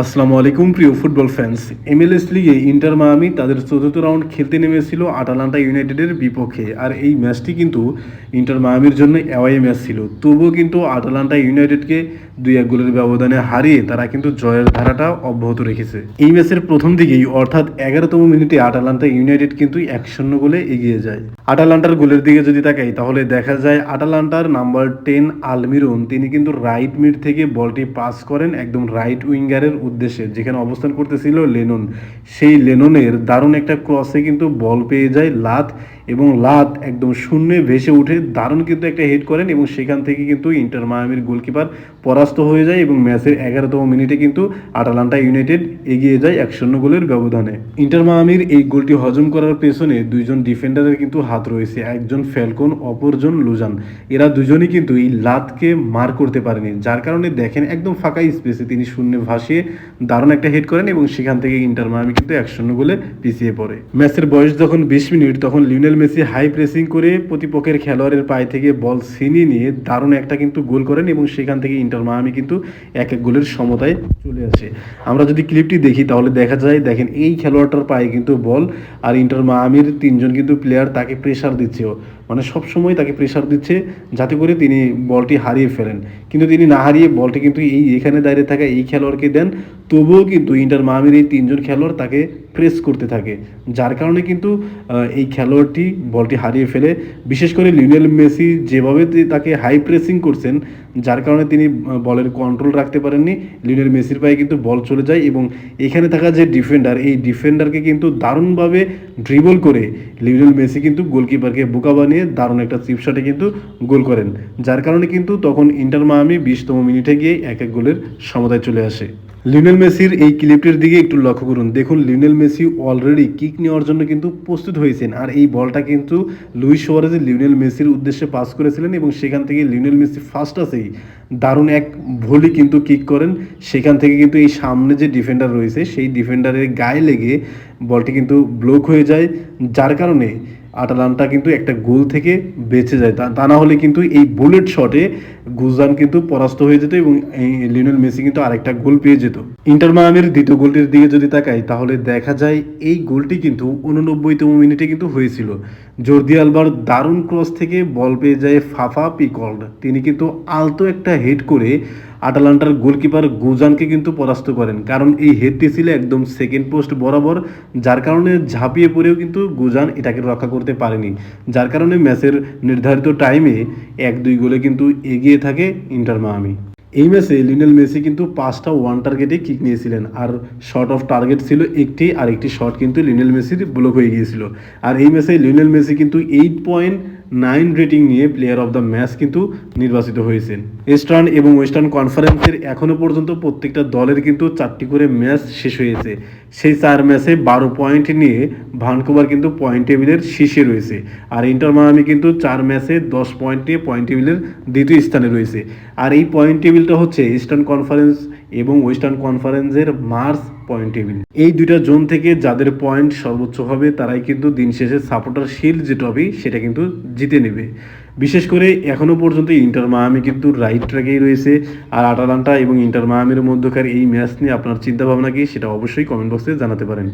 আসসালামু আলাইকুম, প্রিয় ফুটবল ফ্যান্স এমএলএস লিগে ইন্টার মায়ামি তাদের চতুর্থ রাউন্ড খেলতে নেমেছিল আটালান্টা ইউনাইটেডের বিপক্ষে। আর এই ম্যাচটি কিন্তু ইন্টার মায়ামির জন্য অ্যাওয়াই ম্যাচ ছিল। তবুও কিন্তু আটালান্টা ইউনাইটেডকে দুই এক গোলের ব্যবধানে হারিয়ে তারা কিন্তু জয়ের ধারাটা অব্যাহত রেখেছে। এই ম্যাচের প্রথম দিকেই অর্থাৎ এগারোতম মিনিটে আটালান্টা ইউনাইটেড কিন্তু এক শূন্য গোলে এগিয়ে যায়। আটালান্টার গোলের দিকে যদি তাকাই, তাহলে দেখা যায় আটালান্টার নাম্বার টেন আলমিরন তিনি কিন্তু রাইট মিড থেকে বলটি পাস করেন একদম রাইট উইঙ্গারের উদ্দেশ্যে, যেখানে অবস্থান করতেছিল লেনন। সেই লেননের দারুণ একটা ক্রসে কিন্তু বল পেয়ে যায় লাত এবং লাত একদম শূন্যে ভেসে উঠে দারুণ কিন্তু একটা হেড করেন এবং সেখান থেকে কিন্তু ইন্টার মায়ামির গোলকিপার পরাস্ত হয়ে যায় এবং ম্যাচের এগারোতম মিনিটে কিন্তু আটালান্টা ইউনাইটেড এগিয়ে যায় এক শূন্য গোলের ব্যবধানে। ইন্টার মায়ামির এই গোলটি হজম করার পেছনে দুইজন ডিফেন্ডারের কিন্তু হাত রয়েছে, একজন ফ্যালকন, অপরজন লুজান। এরা দুজনই কিন্তু এই লাতকে মার করতে পারেনি, যার কারণে দেখেন একদম ফাঁকা স্পেসে তিনি শূন্যে ভাসিয়ে দারুণ একটা হেড করেন এবং সেখান থেকে ইন্টার মায়ামি কিন্তু এক শূন্য গোলে পিছিয়ে পড়ে। ম্যাচের বয়স যখন বিশ মিনিট, তখন লিওনেল মেসি হাই প্রেসিং করে প্রতিপক্ষের খেলোয়াড়ের পায়ে থেকে বল ছিনিয়ে নিয়ে দারুণ একটা কিন্তু গোল করেন এবং সেখান থেকে ইন্টার মায়ামি কিন্তু এক এক গোলের সমতায় চলে আসে। আমরা যদি ক্লিপটি দেখি, তাহলে দেখা যায়, দেখেন এই খেলোয়াড়টার পায়ে কিন্তু বল আর ইন্টার মায়ামির তিনজন কিন্তু প্লেয়ার তাকে প্রেশার দিচ্ছেও। মানে সবসময় তাকে প্রেশার দিচ্ছে যাতে করে তিনি বলটি হারিয়ে ফেলেন। কিন্তু তিনি না হারিয়ে বলটি কিন্তু এই এখানে দাঁড়িয়ে থাকা এই খেলোয়াড়কে দেন। তবুও কিন্তু ইন্টার মায়ামির এই তিনজন খেলোয়াড় তাকে প্রেস করতে থাকে, যার কারণে কিন্তু এই খেলোয়াড়টি বলটি হারিয়ে ফেলে। বিশেষ করে লিওনেল মেসি যেভাবে তাকে হাই প্রেসিং করছেন, যার কারণে তিনি বলের কন্ট্রোল রাখতে পারেননি। লিওনেল মেসির পায়ে কিন্তু বল চলে যায় এবং এখানে থাকা যে ডিফেন্ডার এই ডিফেন্ডারকে কিন্তু দারুণভাবে ড্রিবল করে লিওনেল মেসি কিন্তু গোলকিপারকে বোকা বানিয়ে দারুণ একটা চিপ শটে কিন্তু গোল করেন। যার কারণে কিন্তু তখন ইন্টার মায়ামি বিশতম মিনিটে গিয়ে এক এক গোলের সমতায় চলে আসে। লিওনেল মেসির এই ক্লিপটির দিকে একটু লক্ষ্য করুন। দেখুন, লিওনেল মেসি অলরেডি কিক নেওয়ার জন্য কিন্তু প্রস্তুত হয়েছেন। আর এই বলটা কিন্তু লুইস সোয়ারেজের লিওনেল মেসির উদ্দেশ্যে পাস করেছিলেন এবং সেখান থেকে লিওনেল মেসি ফার্স্ট আসেই দারুণ এক ভলি কিন্তু কিক করেন। সেখান থেকে কিন্তু এই সামনে যে ডিফেন্ডার রয়েছে, সেই ডিফেন্ডারের গায়ে লেগে বলটি কিন্তু ব্লক হয়ে যায়, যার কারণে আটালান্টা কিন্তু একটা গোল থেকে বেঁচে যায়। তা- না হলে কিন্তু এই বুলেট শটে গুজান কিন্তু পরাস্ত হয়ে যেত এবং এই লিওনেল মেসি কিন্তু আরেকটা গোল পেয়ে যেত। ইন্টার মায়ামির দ্বিতীয় গোলটির দিকে যদি তাকাই, তাহলে দেখা যায় এই গোলটি কিন্তু উননব্বইতম মিনিটে কিন্তু হয়েছিল। জর্দি আলবার দারুণ ক্রস থেকে বল পেয়ে যায় ফাফা পিকল্ড। তিনি কিন্তু আলতো একটা হেড করে আটালান্টার গোলকিপার গুজানকে কিন্তু পরাস্ত করেন। কারণ এই হেডটি ছিল একদম সেকেন্ড পোস্ট বরাবর, যার কারণে ঝাঁপিয়ে পড়েও কিন্তু গুজান এটাকে রক্ষা করতে পারেনি। যার কারণে ম্যাচের নির্ধারিত টাইমে এক দুই গোলে কিন্তু এগিয়ে থাকে ইন্টার মায়ামি। এই ম্যাচে লিনেল মেসি কিন্তু পাঁচটা ওয়ান টার্গেটে কিক নিয়েছিলেন। আর শর্ট অফ টার্গেট ছিল একটি, আর একটি শট কিন্তু লিনেল মেসির ব্লক হয়ে গিয়েছিল। আর এই ম্যাচে লিনেল মেসি কিন্তু এইট পয়েন্ট নাইন রেটিং নিয়ে প্লেয়ার অফ দ্য ম্যাচ কিন্তু নির্বাচিত হয়েছেন। ইস্টার্ন এবং ওয়েস্টার্ন কনফারেন্সের এখনও পর্যন্ত প্রত্যেকটা দলের কিন্তু চারটি করে ম্যাচ শেষ হয়েছে। সেই চার ম্যাচে বারো পয়েন্ট নিয়ে ভানকুভার কিন্তু পয়েন্ট টেবিলের শীর্ষে রয়েছে। আর ইন্টার মায়ামি কিন্তু চার ম্যাচে দশ পয়েন্ট নিয়ে পয়েন্ট টেবিলের দ্বিতীয় স্থানে রয়েছে। আর এই পয়েন্ট টেবিলটা হচ্ছে ইস্টার্ন কনফারেন্স এবং ওয়েস্টার্ন কনফারেন্সের মার্চ পয়েন্ট টেবিল এই দুইটা জোন থেকে যাদের পয়েন্ট সর্বোচ্চ হবে, তারাই কিন্তু দিন শেষে সাপোর্টার শিল্ড যে ট্রফি সেটা কিন্তু জিতে নেবে। বিশেষ করে এখনও পর্যন্ত ইন্টার মায়ামি কিন্তু রাইট ট্র্যাকেই রয়েছে। আর আটালান্টা এবং ইন্টার মায়ামির মধ্যকার এই ম্যাচ নিয়ে আপনার চিন্তাভাবনা কি, সেটা অবশ্যই কমেন্ট বক্সে জানাতে পারেন।